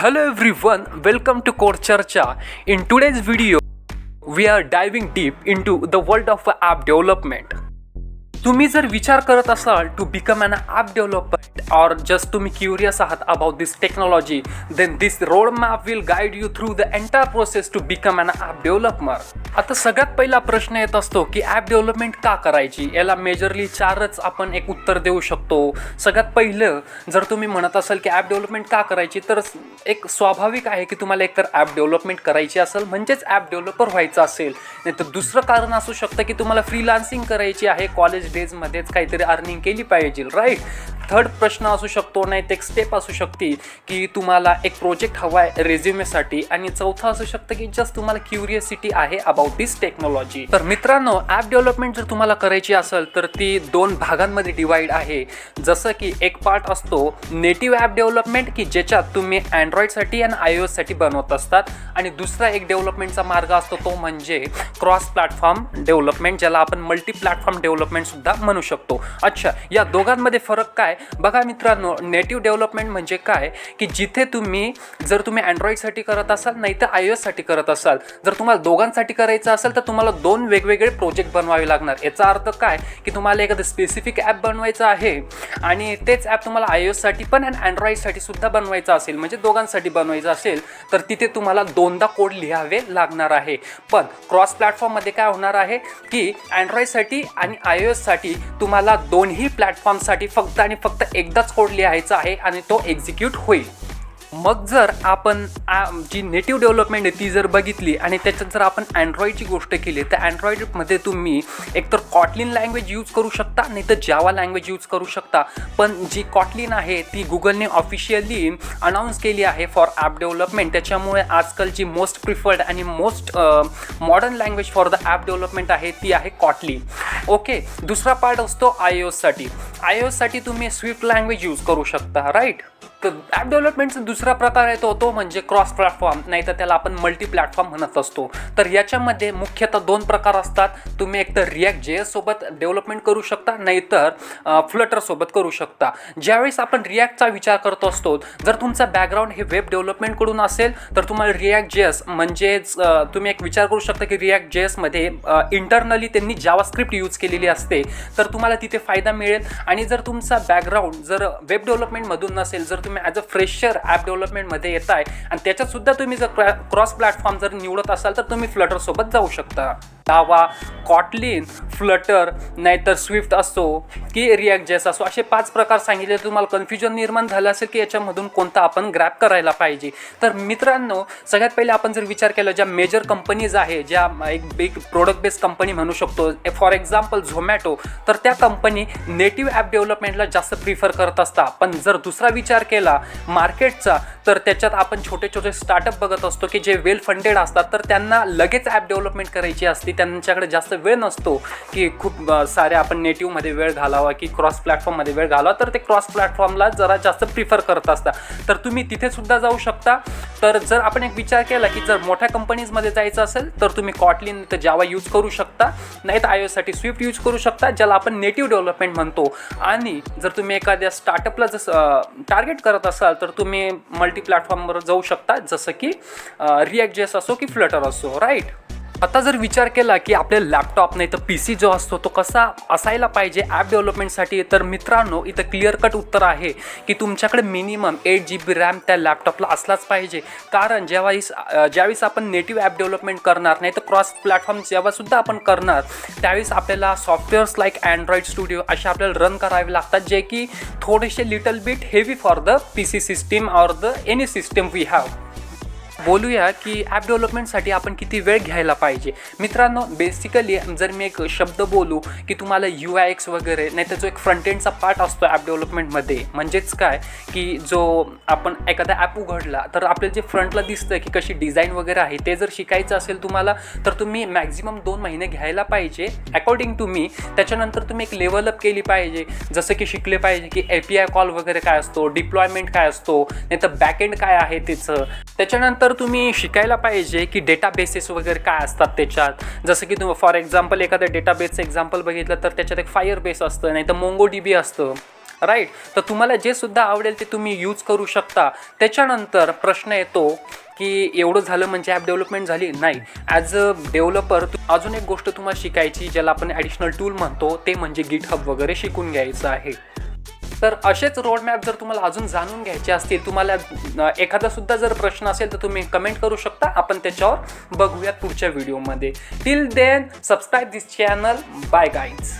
Hello everyone, welcome to Core Charcha. In today's video, we are diving deep into the world of app development. तुम्ही जर विचार करत असाल to become an app developer or just तुम्ही curious आहात about this technology then this road map will guide you through the entire process to become an app developer आता सगळ्यात पहिला प्रश्न येत असतो की ॲप डेव्हलपमेंट का करायची? याला मेजरली चारच आपण एक उत्तर देऊ शकतो. सगळ्यात पहिलं जर तुम्ही म्हणत असाल की ॲप डेव्हलपमेंट का करायची तर एक स्वाभाविक आहे की तुम्हाला एकतर ॲप डेव्हलपमेंट करायची असेल म्हणजेच ॲप डेव्हलपर व्हायचं असेल. नाही तर दुसरं कारण असू शकतं की तुम्हाला फ्रीलान्सिंग करायची आहे कॉलेज डेजमध्येच काहीतरी अर्निंग केली पाहिजे राईट थर्ड प्रश्न असू शकतो नाही एक स्टेप असू शकते की तुम्हाला एक प्रोजेक्ट हवा आहे रेझ्युमेसाठी आणि चौथा असू शकतं की जस्ट तुम्हाला क्युरियसिटी आहे अबाउट दिस टेक्नॉलॉजी तर मित्रांनो ॲप डेव्हलपमेंट जर तुम्हाला करायची असेल तर ती दोन भागांमध्ये डिवाईड आहे. जसं की एक पार्ट असतो नेटिव्ह ॲप डेव्हलपमेंट की ज्याच्यात तुम्ही अँड्रॉइडसाठी आणि आयसाठी बनवत असतात. आणि दुसरा एक डेव्हलपमेंटचा मार्ग असतो तो म्हणजे क्रॉस प्लॅटफॉर्म डेव्हलपमेंट ज्याला आपण मल्टी प्लॅटफॉर्म डेव्हलपमेंट सुद्धा म्हणू शकतो. अच्छा या दोघांमध्ये फरक काय? बघा मित्रांनो नेटिव्ह डेव्हलपमेंट म्हणजे काय? की जिथे तुम्ही जर तुम्ही अँड्रॉईडसाठी करत असाल नाही तर आयसाठी करत असाल जर तुम्हाला दोघांसाठी करायचं असेल तर तुम्हाला दोन वेगवेगळे प्रोजेक्ट बनवावे लागणार. याचा अर्थ काय? की तुम्हाला एखादं स्पेसिफिक ॲप बनवायचं आहे आणि तेच ॲप तुम्हाला आयसाठी पण आणि अँड्रॉईडसाठी सुद्धा बनवायचं असेल म्हणजे दोघांसाठी बनवायचं असेल तर तिथे तुम्हाला दोनदा कोड लिहावे लागणार आहे. पण क्रॉस प्लॅटफॉर्ममध्ये काय होणार आहे? की अँड्रॉईडसाठी आणि आय एससाठी तुम्हाला दोन्ही प्लॅटफॉर्मसाठी फक्त आणि फक्त फक्त एकदाच कोड लिहायचा आहे आणि तो एक्झिक्यूट होईल. मग जर आपण जी नेटिव्ह डेव्हलपमेंट आहे ती जर बघितली आणि त्याच्यात जर आपण अँड्रॉईडची गोष्ट केली तर अँड्रॉईडमध्ये तुम्ही एकतर कॉटलिन लँग्वेज यूज करू शकता नाही तर जावा लँग्वेज यूज करू शकता. पण जी कॉटलिन आहे ती गुगलने ऑफिशियली अनाऊन्स केली आहे फॉर ॲप डेव्हलपमेंट त्याच्यामुळे आजकाल जी मोस्ट प्रिफर्ड आणि most modern language for the app development आहे ती आहे कॉटलिन ओके दुसरा पार्ट असतो आय ओससाठी आय ओससाठी तुम्ही स्विफ्ट लँग्वेज यूज करू शकता राईट तर ॲप डेव्हलपमेंटचा दुसरा प्रकार येतो तो म्हणजे क्रॉस प्लॅटफॉर्म नाही तर त्याला आपण मल्टी प्लॅटफॉर्म म्हणत असतो. तर याच्यामध्ये मुख्यतः दोन प्रकार असतात. तुम्ही एकतर रिॲक्ट जे सोबत डेव्हलपमेंट करू शकता नाहीतर फ्लटरसोबत करू शकता. ज्यावेळेस आपण रिॲक्टचा विचार करत असतो जर तुमचा बॅकग्राऊंड हे वेब डेव्हलपमेंटकडून असेल तर तुम्हाला रिॲक्ट जे एस म्हणजेच तुम्ही एक विचार करू शकता की रिॲक्ट जे एसमध्ये इंटरनली त्यांनी जावा स्क्रिप्ट यूज केलेली असते तर तुम्हाला तिथे फायदा मिळेल. आणि जर तुमचा बॅकग्राऊंड जर वेब डेव्हलपमेंटमधून नसेल जर तुम्ही ॲज अ फ्रेशर ॲप डेव्हलपमेंटमध्ये येत आहे आणि त्याच्यात सुद्धा तुम्ही जर क्रॉस प्लॅटफॉर्म जर निवडत असाल तर तुम्ही फ्लटरसोबत जाऊ शकता. दावा कॉटलिन फ्लटर नाहीतर स्विफ्ट असो की रिॲक्ट जेस असो असे पाच प्रकार सांगितले तुम्हाला कन्फ्युजन निर्माण झालं असेल की याच्यामधून कोणता आपण ग्रॅप करायला पाहिजे. तर मित्रांनो सगळ्यात पहिले आपण जर विचार केला ज्या मेजर कंपनीज आहे ज्या एक बिग प्रोडक्ट बेस्ड कंपनी म्हणू शकतो फॉर एक्झाम्पल एक्झाम्पल झोमॅटो तर त्या कंपनी नेटिव्ह ॲप डेव्हलपमेंटला जास्त प्रिफर करत असता पण जर दुसरा विचार केला मार्केटचा तर त्याच्यात आपण छोटे छोटे स्टार्टअप बघत असतो की जे वेल फंडेड असतात तर त्यांना लगेच ॲप डेव्हलपमेंट करायची असते. त्यांच्याकडे जास्त वेळ नसतो की खूप सारे आपण नेटिव्हमध्ये वेळ घालावा की क्रॉस प्लॅटफॉर्ममध्ये वेळ घालावा तर ते क्रॉस प्लॅटफॉर्मला जरा जास्त प्रिफर करत असतात. तर तुम्ही तिथे सुद्धा जाऊ शकता. तर जर आपण एक विचार केला की जर मोठ्या कंपनीजमध्ये जायचं असेल तर तुम्ही कॉटलिन तर जावा यूज करू शकता. नाही तर स्विफ्ट स्क्रिप्ट यूज करू शकता ज्याला आपण नेटिव्ह डेव्हलपमेंट म्हणतो. आणि जर तुम्ही एखाद्या स्टार्टअपला जसं टार्गेट करत असाल तर तुम्ही मल्टी प्लॅटफॉर्मवर जाऊ शकता. जसं की रिॲक्ट जेस असो की फ्लटर असो राईट आता जर विचार केला की आपले लॅपटॉप नाही तर पी सी जो असतो तो कसा असायला पाहिजे ॲप डेव्हलपमेंटसाठी तर मित्रांनो इथं क्लिअर कट उत्तर आहे की तुमच्याकडे minimum eight G B RAM त्या लॅपटॉपला असलाच पाहिजे. कारण ज्यावेळेस ज्यावेळेस आपण नेटिव्ह ॲप डेव्हलपमेंट करणार नाही तर क्रॉस प्लॅटफॉर्म जेव्हासुद्धा आपण करणार त्यावेळेस आपल्याला सॉफ्टवेअर्स लाईक अँड्रॉइड स्टुडिओ असे आपल्याला रन करावे लागतात जे की थोडेसे little bit heavy for the P C system or the any system we have बोलूया की ॲप डेव्हलपमेंटसाठी आपण किती वेळ घ्यायला पाहिजे. मित्रांनो बेसिकली जर मी एक शब्द बोलू की तुम्हाला यू आय एक्स वगैरे नाही तर जो एक फ्रंट एंडचा पार्ट असतो ॲप डेव्हलपमेंटमध्ये म्हणजेच काय? की जो आपण एखादा ॲप उघडला तर आपल्याला जे फ्रंटला दिसतं की कशी डिझाईन वगैरे आहे ते जर शिकायचं असेल तुम्हाला तर तुम्ही मॅक्झिमम दोन महिने घ्यायला पाहिजे. अकॉर्डिंग टू मी त्याच्यानंतर तुम्ही एक लेवल अप केली पाहिजे. जसं की शिकले पाहिजे की ए पी आय कॉल वगैरे काय असतो डिप्लॉयमेंट काय असतो नाही तर बॅकएंड काय आहे त्याचं त्याच्यानंतर तर तुम्ही शिकायला पाहिजे की डेटाबेसेस वगैरे काय असतात त्याच्यात? जसं की तुम्ही फॉर एक्झाम्पल एखाद्या डेटाबेसचं एक्झाम्पल बघितलं तर त्याच्यात एक फायर बेस असतं नाही तर मोंगो डी बी असतं राईट तर तुम्हाला जे सुद्धा आवडेल ते तुम्ही यूज करू शकता. त्याच्यानंतर प्रश्न येतो की एवढं झालं म्हणजे ॲप डेव्हलपमेंट झाली? नाही. ॲज अ डेव्हलपर अजून एक गोष्ट तुम्हाला शिकायची ज्याला आपण ॲडिशनल टूल म्हणतो ते म्हणजे गिट हब वगैरे शिकून घ्यायचं आहे. तर असेच रोडमॅप जर तुम्हाला अजून जाणून घ्यायचे असतील तुम्हाला एखादासुद्धा एखादा सुद्धा जर प्रश्न असेल तर तुम्ही कमेंट करू शकता. आपण त्याच्यावर बघूयात पुढच्या व्हिडिओमध्ये till then subscribe this channel bye guys